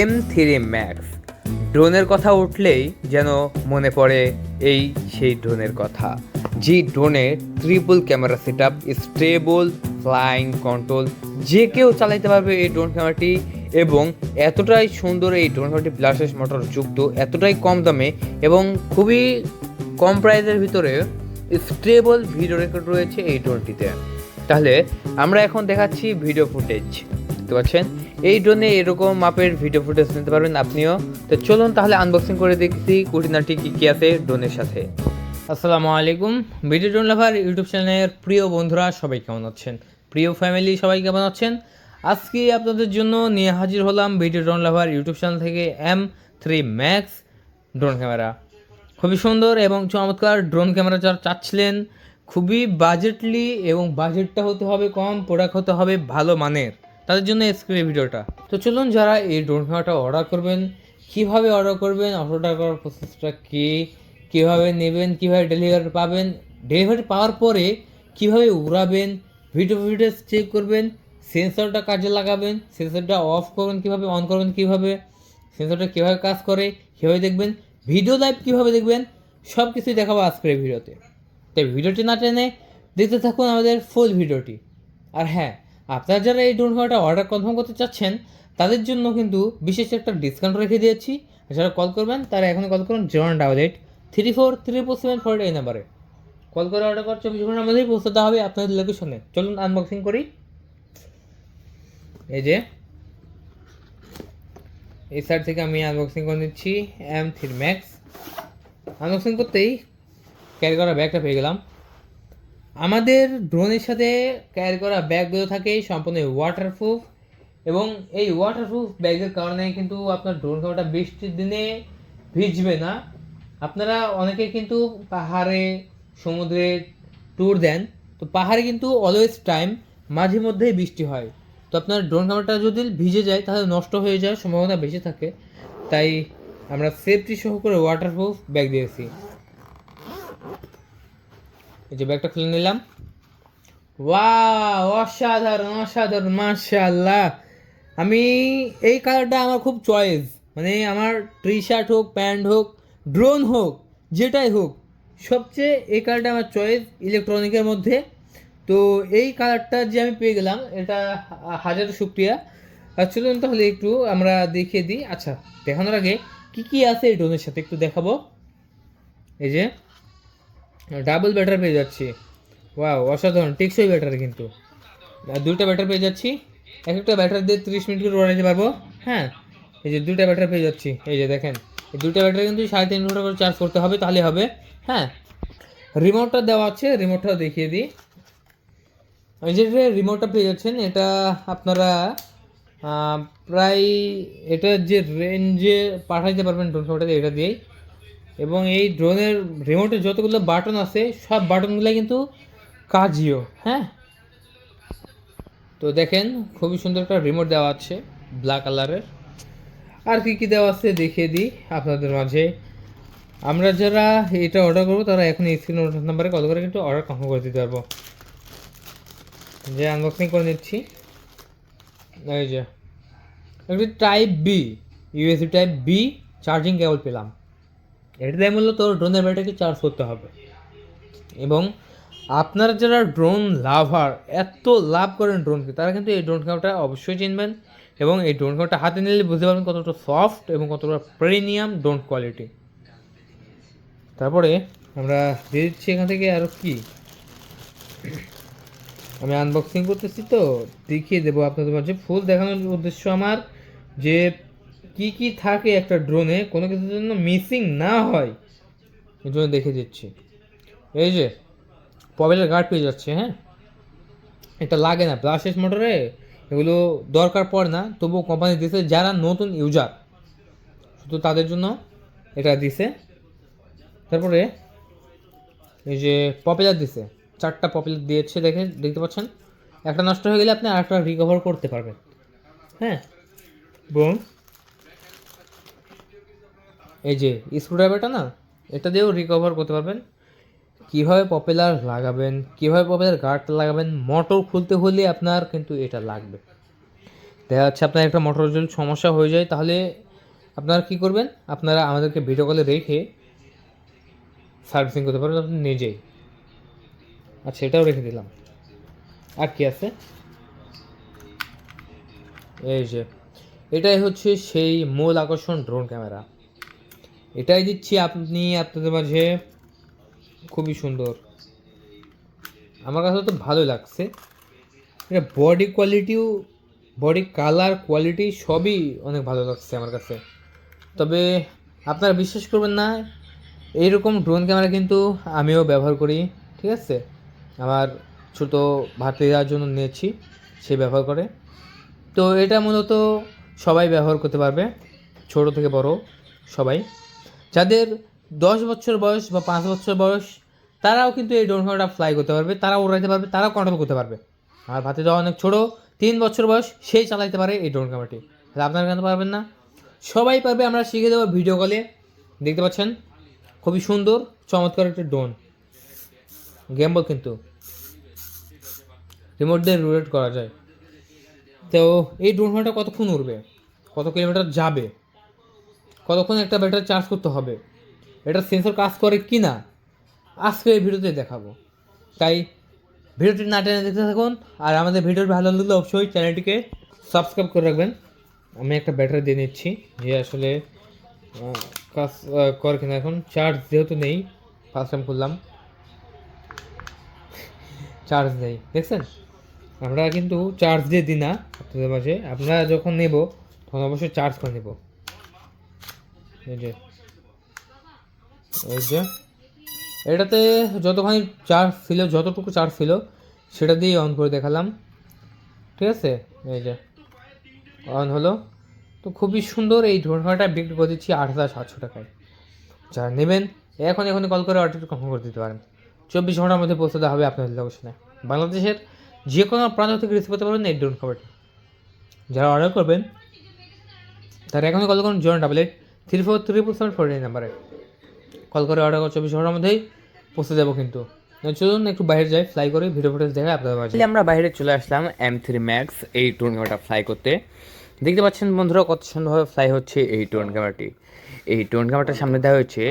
M three max ড্রোনের কথা উঠলেই যেন মনে পড়ে এই সেই ড্রোনের কথা। যে ড্রোনে triple camera set up stable flying control যে কেউ চালাইতে পারবে এই ড্রোন ক্যামেরাটি এবং এতটাই সুন্দর এই ড্রোন ক্যামেরাটি ব্লাসেস মোটর যুক্ত, এতটাই কম দামে এবং খুবই কম প্রাইসের ভিতরে স্টেবল ভিডিও রেকর্ড রয়েছে এই ড্রোনটিতে। তাহলে আমরা এখন দেখাচ্ছি ভিডিও ফুটেজ দেখতে পাচ্ছেন। এই ড্রোনে এরকম মাপের ভিডিও ফুটেজ নিতে পারবেন আপনিও। তো চলুন তাহলে আনবক্সিং করে দেখছি কুটিনাটি কী কী আছে ড্রোনের সাথে। আসসালামু আলাইকুম। ভিডিও ড্রোন লাভার ইউটিউব চ্যানেলের প্রিয় বন্ধুরা, সবাই কেমন আছেন? প্রিয় ফ্যামিলি সবাই কেমন আছেন? আজকে আপনাদের জন্য নিয়ে হাজির হলাম video drone lover YouTube channel থেকে M three max drone camera খুবই সুন্দর এবং চমৎকার ড্রোন ক্যামেরা যারা চাচ্ছিলেন, খুবই বাজেটলি এবং বাজেটটা হতে হবে কম প্রোডাক্ট হতে হবে ভালো মানের। তাদের জন্য স্ক্রিনে ভিডিওটা। তো চলুন যারা এই ড্রোন ক্যামেরাটা অর্ডার করবেন, কীভাবে অর্ডার করবেন অর্ডার করার প্রসেসটা কী, কীভাবে নেবেন, কীভাবে ডেলিভারি পাবেন ডেলিভারি পাওয়ার পরে কীভাবে উড়াবেন ভিডিও ভিডিও চেক করবেন সেন্সরটা কাজে লাগাবেন সেন্সরটা অফ করবেন কীভাবে অন করবেন কীভাবে সেন্সরটা কীভাবে কাজ করে, কীভাবে দেখবেন ভিডিও লাইভ কীভাবে দেখবেন সব কিছুই দেখাবো আজকের ভিডিওতে। তাই ভিডিওটি না টেনে দেখতে থাকুন আমাদের ফুল ভিডিওটি আর হ্যাঁ আপনারা যারা এই ড্রোন ক্যামেরাটা অর্ডার কনফার্ম করতে চাচ্ছেন, তাদের জন্য কিন্তু বিশেষ একটা ডিসকাউন্ট রেখে দিয়েছি। যারা কল করবেন, তারা এখন কল করুন zero double eight three four four seven four এই নাম্বারে কল করে অর্ডার করার চব্বিশ ঘণ্টার মধ্যেই পৌঁছাতে হবে আপনাদের লোকেশনে চলুন আনবক্সিং করি। এই যে, এই সাইড থেকে আমি আনবক্সিং করে নিচ্ছি এম থ্রি ম্যাক্স আনবক্সিং করতেই ক্যারি করা ব্যাগটা পেয়ে গেলাম। আমাদের ড্রোনের সাথে ক্যারি করা ব্যাগগুলো থাকে, সম্পূর্ণ ওয়াটারপ্রুফ এবং এই ওয়াটারপ্রুফ ব্যাগের কারণে কিন্তু আপনার ড্রোন ক্যামেরাটা বৃষ্টির দিনে ভিজবে না। আপনারা অনেকে কিন্তু পাহাড়ে, সমুদ্রে ট্যুর দেন, তো পাহাড়ে কিন্তু অলওয়েজ টাইম মাঝে মধ্যেই বৃষ্টি হয়। তো আপনার ড্রোন ক্যামেরাটা যদি ভিজে যায়, তাহলে নষ্ট হয়ে যাওয়ার সম্ভাবনা বেশি থাকে। তাই আমরা সেফটি সহ করে ওয়াটারপ্রুফ ব্যাগ দিয়েছি। এই যে ব্যাগটা খুলে নিলাম। ওয়া অসাধারণ অসাধারণ, মাশাআল্লাহ। আমি এই কালারটা আমার খুব চয়েস মানে আমার টি শার্ট হোক প্যান্ট হোক ড্রোন হোক, যেটাই হোক, সবচেয়ে এই কালারটা আমার চয়েস ইলেকট্রনিকের মধ্যে। তো এই কালারটা যে আমি পেয়ে গেলাম, এটা হাজার শুক্রিয়া। চলুন তাহলে একটু আমরা দেখিয়ে দিই। আচ্ছা দেখানোর আগে কী কী আছে এই ড্রোনের সাথে একটু দেখাবো। এই যে ডাবল ব্যাটার পেয়ে যাচ্ছি। ওয়াও অসাধারণ, টেকসই ব্যাটারি কিন্তু। দুইটা ব্যাটার পেয়ে যাচ্ছি। এক একটা ব্যাটার দিয়ে তিরিশ মিনিট করে উড়াইতে পারব। হ্যাঁ এই যে দুইটা ব্যাটার পেয়ে যাচ্ছি। এই যে দেখেন, এই দুইটা ব্যাটারি কিন্তু সাড়ে তিন ঘণ্টা করে চার্জ করতে হবে তাহলে হবে। হ্যাঁ রিমোটটা দেওয়া আছে রিমোটটাও দেখিয়ে দিই। এই যে রিমোটটা পেয়ে যাচ্ছেন, এটা আপনারা প্রায় এটা যে রেঞ্জে পাঠাইতে পারবেন ড্রোন এটা দিয়েই। এবং এই ড্রোনের রিমোটে যতগুলো বাটন আছে, সব বাটনগুলো কিন্তু কাজিও হ্যাঁ? তো দেখেন, খুবই সুন্দর একটা রিমোট দেওয়া আছে ব্ল্যাক কালারের আর কি কি দেওয়া আছে দেখিয়ে দিই আপনাদের মাঝে। আমরা যারা এটা অর্ডার করব, তারা এখন স্ক্রিন নাম্বারে কল করে কিন্তু অর্ডার কনফার্ম করে দিতে পারব। যে আনবক্সিং করে নিচ্ছি। এই যে, একটি type B USB type B charging cable পেলাম। এটা দিয়ে মূলত ড্রোনের ব্যাটারিকে চার্জ করতে হবে। এবং আপনারা যারা ড্রোন লাভার এত লাভ করেন ড্রোনকে তারা কিন্তু এই ড্রোন ক্যামেরাটা অবশ্যই চিনবেন এবং এই ড্রোন ক্যামেরাটা হাতে নিলে বুঝতে পারবেন কতটা সফট এবং কতটা প্রিমিয়াম ড্রোন কোয়ালিটি তারপরে আমরা দিয়ে দিচ্ছি এখান থেকে আরও কি? আমি আনবক্সিং করতেছি তো, দেখিয়ে দেবো আপনাদের মাঝে। ফুল দেখানোর উদ্দেশ্য আমার যে কি কি থাকে একটা ড্রোনে কোনো কিছুর জন্য মিসিং না হয়, এই জন্য দেখে দিচ্ছি। এই যে পবেলের গার্ড পেয়ে যাচ্ছে হ্যাঁ? এটা লাগে না ব্লাসেস মোটরে এগুলো দরকার পড়ে না, তবুও কোম্পানি দিছে যারা নতুন ইউজার শুধু তাদের জন্য এটা দিছে। তারপরে এই যে পপুলার দিছে, চারটা পপুলার দিয়েছে দেখে, দেখতে পাচ্ছেন? একটা নষ্ট হয়ে গেলে আপনি আরেকটা রিকভার করতে পারবেন হ্যাঁ? এবং এই যে স্ক্রুড্রাইভারটা না, এটা দিয়েও রিকভার করতে পারবেন। কীভাবে পপুলার লাগাবেন, কীভাবে পপুলার গার্ডটা লাগাবেন মোটর খুলতে হলে আপনার কিন্তু এটা লাগবে। দেখা যাচ্ছে আপনার একটা মোটর যদি সমস্যা হয়ে যায়, তাহলে আপনারা কী করবেন? আপনারা আমাদেরকে ভিডিও কলে রেখে সার্ভিসিং করতে পারবেন আপনি নিজেই। আচ্ছা এটাও রেখে দিলাম। আর কি আছে? এই যে, এটাই হচ্ছে সেই মূল আকর্ষণ ড্রোন ক্যামেরা এটাই দিচ্ছি আপনি আপনাদের মাঝে। খুবই সুন্দর। আমার কাছে তো ভালো লাগছে। এটা বডি কোয়ালিটিও বডি কালার কোয়ালিটি সবই অনেক ভালো লাগছে আমার কাছে। তবে আপনারা বিশ্বাস করবেন না এইরকম ড্রোন ক্যামেরা কিন্তু আমিও ব্যবহার করি, ঠিক আছে? আমার ছোটো ভাতিজার জন্য নিয়েছি, সে ব্যবহার করে। তো এটা মূলত সবাই ব্যবহার করতে পারবে, ছোট থেকে বড় সবাই। যাদের দশ বছর বয়স বা পাঁচ বছর বয়স, তারাও কিন্তু এই ড্রোন ক্যামেরাটা ফ্লাই করতে পারবে, তারাও উড়াইতে পারবে, তারাও কন্ট্রোল করতে পারবে। আর ভাতিজা অনেক ছোটো, তিন বছর বয়স, সেই চালাইতে পারে এই ড্রোন ক্যামেরাটি তাহলে আপনারা কেন পারবেন না? সবাই পারবে, আমরা শিখে দেবো ভিডিও কলে দেখতে পাচ্ছেন? খুবই সুন্দর, চমৎকার একটি ড্রোন গেমবল কিন্তু। রিমোট দিয়ে রোটেট করা যায়। তো এই ড্রোন ক্যামেরাটা কতক্ষণ উড়বে? কত কিলোমিটার যাবে? কতক্ষণ একটা ব্যাটারি চার্জ করতে হবে? এটা সেন্সর কাজ করে কি না আজকে এই ভিডিওতে দেখাবো। তাই ভিডিওটি না টেনে দেখতে থাকুন, আর আমাদের ভিডিওটি ভালো লাগলে অবশ্যই চ্যানেলটিকে সাবস্ক্রাইব করে রাখবেন। আমি একটা ব্যাটারি দিয়ে নিচ্ছি, যে আসলে কাজ করে কিনা এখন। চার্জ যেহেতু নেই ফার্স্ট টাইম করলাম। চার্জ নেই, দেখছেন? আমরা কিন্তু চার্জ দিয়ে দিই না আপনাদের মাঝে। আপনারা যখন নেব, তখন অবশ্যই চার্জ করে নেব। এই যে। এই যে। এটাতে যতখানি চার্জ ছিল যতটুকু চার্জ ছিল সেটা দিয়েই অন করে দেখালাম। ঠিক আছে? এই যে। অন হলো। তো খুবই সুন্দর এই ক্যামেরাটা বিক্রি করে দিচ্ছি আট হাজার সাতশো টাকায়। যারা নেবেন এখন এখনই কল করে অর্ডার কনফার্ম করে দিতে পারেন। চব্বিশ ঘণ্টার মধ্যে পৌঁছে দেওয়া হবে আপনাদের লোকেশনে বাংলাদেশের যে কোনো প্রান্ত থেকে রিসিভ করতে পারবেন এই ড্রোন খাবারটি যারা অর্ডার করবেন, তারা এখনই কল করুন zero double eight three four four seven four eight নাম্বারে। কল করে অর্ডার করে চব্বিশ ঘণ্টার মধ্যেই পৌঁছে যাব কিন্তু। চলুন, একটু বাইরে যাই ফ্লাই করে ভিডিও ফুটেজ দেখে আপনাদের মাঝে। আমরা বাইরে চলে আসলাম এম থ্রি ম্যাক্স এই ড্রোন ক্যামেরাটা ফ্লাই করতে। দেখতে পাচ্ছেন বন্ধুরা কত সুন্দরভাবে ফ্লাই হচ্ছে এই ড্রোন ক্যামেরাটি এই ড্রোন ক্যামেরাটার সামনে দেওয়া হয়েছে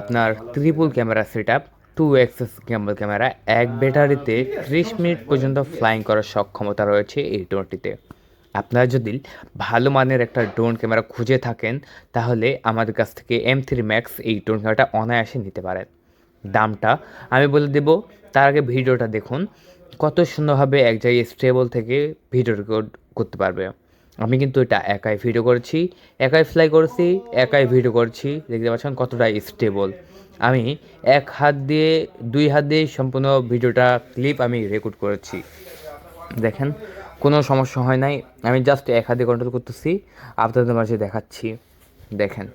আপনার triple camera set up two axis gimbal camera এক ব্যাটারিতে ত্রিশ মিনিট পর্যন্ত ফ্লাইং করার সক্ষমতা রয়েছে এই ড্রোনটিতে আপনারা যদি ভালো মানের একটা ড্রোন ক্যামেরা খুঁজে থাকেন, তাহলে আমাদের কাছ থেকে এম থ্রি ম্যাক্স এই ড্রোন ক্যামেরাটা অনায়াসে নিতে পারেন। দামটা আমি বলে দেব, তার আগে ভিডিওটা দেখুন, কত সুন্দরভাবে এক জায়গায় স্টেবল থেকে ভিডিও রেকর্ড করতে পারবে। আমি কিন্তু এটা একাই ভিডিও করেছি, একাই ফ্লাই করেছি, একাই ভিডিও করছি, দেখতে পাচ্ছেন কতটা স্টেবল আমি এক হাত দিয়ে, দুই হাত দিয়ে সম্পূর্ণ ভিডিওটা ক্লিপ আমি রেকর্ড করেছি। দেখেন কোনো সমস্যা হয় নাই। আমি জাস্ট এক হাতে কন্ট্রোল করতেছি, আপনাদের মাঝে দেখাচ্ছি। দেখেন,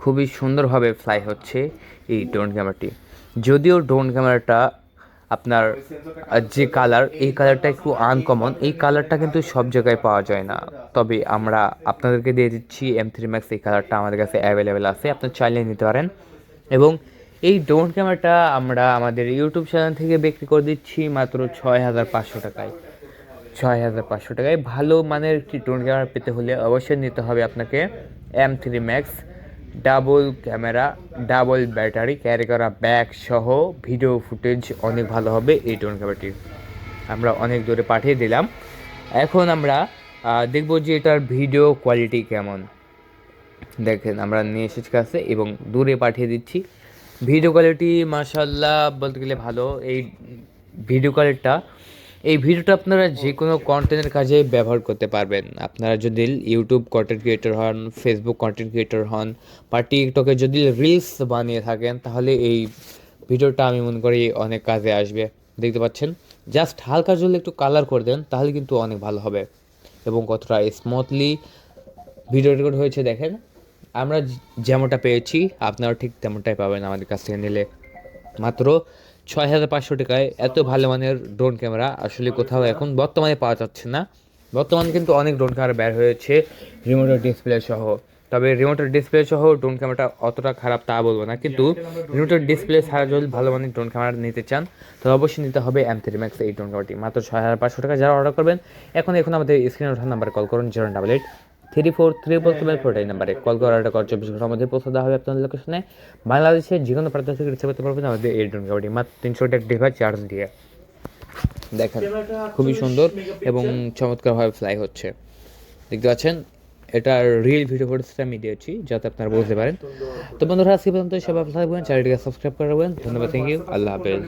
খুবই সুন্দরভাবে ফ্লাই হচ্ছে এই ড্রোন ক্যামেরাটি যদিও ড্রোন ক্যামেরাটা আপনার যে কালার এই কালারটা একটু আনকমন এই কালারটা কিন্তু সব জায়গায় পাওয়া যায় না। তবে আমরা আপনাদেরকে দিয়ে দিচ্ছি এম থ্রি ম্যাক্স এই কালারটা আমাদের কাছে অ্যাভেলেবেল আছে আপনার চাইলে নিতে পারেন। এবং এই ড্রোন ক্যামেরাটা আমরা আমাদের ইউটিউব চ্যানেল থেকে বিক্রি করে দিচ্ছি মাত্র ছয় হাজার পাঁচশো টাকায়। ছয় হাজার পাঁচশো টাকায়। ভালো মানের একটি ড্রোন ক্যামেরা পেতে হলে অবশ্যই নিতে হবে আপনাকে M three max double camera double battery carry করা ব্যাগ সহ ভিডিও ফুটেজ অনেক ভালো হবে এই ড্রোন ক্যামেরাটি আমরা অনেক দূরে পাঠিয়ে দিলাম। এখন আমরা দেখব যে এটার ভিডিও কোয়ালিটি কেমন। দেখেন, আমরা নিয়ে এসেছি কাছে এবং দূরে পাঠিয়ে দিচ্ছি। ভিডিও কোয়ালিটি মাশাল্লাহ বলতে গেলে ভালো। এই ভিডিও কোয়ালিটিটা এই ভিডিওটা আপনারা যে কোনো কন্টেন্টের কাজে ব্যবহার করতে পারবেন। আপনারা যদি ইউটিউব কন্টেন্ট ক্রিয়েটর হন ফেসবুক কন্টেন্ট ক্রিয়েটর হন বা টিকটকে যদি রিলস বানিয়ে থাকেন, তাহলে এই ভিডিওটা আমি মনে করি অনেক কাজে আসবে। দেখতে পাচ্ছেন? জাস্ট হালকা জলে একটু কালার করে দেন, তাহলে কিন্তু অনেক ভালো হবে। এবং কতটা স্মুথলি ভিডিও রেকর্ড হয়েছে দেখেন। আমরা যেমনটা পেয়েছি আপনারা ঠিক তেমনটাই পাবেন আমাদের কাছ থেকে নিলে। মাত্র ছয় হাজার পাঁচশো টাকায় এত ভালো মানের ড্রোন ক্যামেরা আসলে কোথাও এখন বর্তমানে পাওয়া যাচ্ছে না। বর্তমানে কিন্তু অনেক ড্রোন ক্যামেরা বের হয়েছে রিমোটের ডিসপ্লে সহ। তবে রিমোটের ডিসপ্লে সহ ড্রোন ক্যামেরাটা অতটা খারাপ তা বলব না। কিন্তু রিমোটের ডিসপ্লে ছাড়া যদি ভালো মানের ড্রোন ক্যামেরা নিতে চান, তাহলে অবশ্যই নিতে হবে এম থ্রি ম্যাক্স এই ড্রোন ক্যামেরাটি মাত্র ছয় হাজার পাঁচশো টাকা যারা অর্ডার করবেন, এখন এখন আমাদের স্ক্রিনে ওঠার নাম্বারে কল করুন zero double eight three four triple seven four এই নাম্বারে কল করে অর্ডার করার চব্বিশ ঘণ্টার মধ্যে পৌঁছে দেওয়া হবে আপনাদের লোকেশনে বাংলাদেশের যে কোনো প্রান্ত থেকে রিসিভ করতে পারবেন আমাদের এই ড্রোন ক্যামেরাটি মাত্র তিনশো টাকা ডেলিভারি চার্জ দিয়ে। দেখেন, খুবই সুন্দর এবং চমৎকারভাবে ফ্লাই হচ্ছে। দেখতে পাচ্ছেন, এটা রিয়েল ভিডিও ফুটেজটা আমি দিয়েছি, যাতে আপনারা বুঝতে পারেন। তো বন্ধুরা, আজকে পর্যন্ত সবাই ভালো থাকবেন, চ্যানেলটিকে সাবস্ক্রাইব করে রাখবেন। ধন্যবাদ থ্যাংক ইউ আল্লাহ হাফেজ।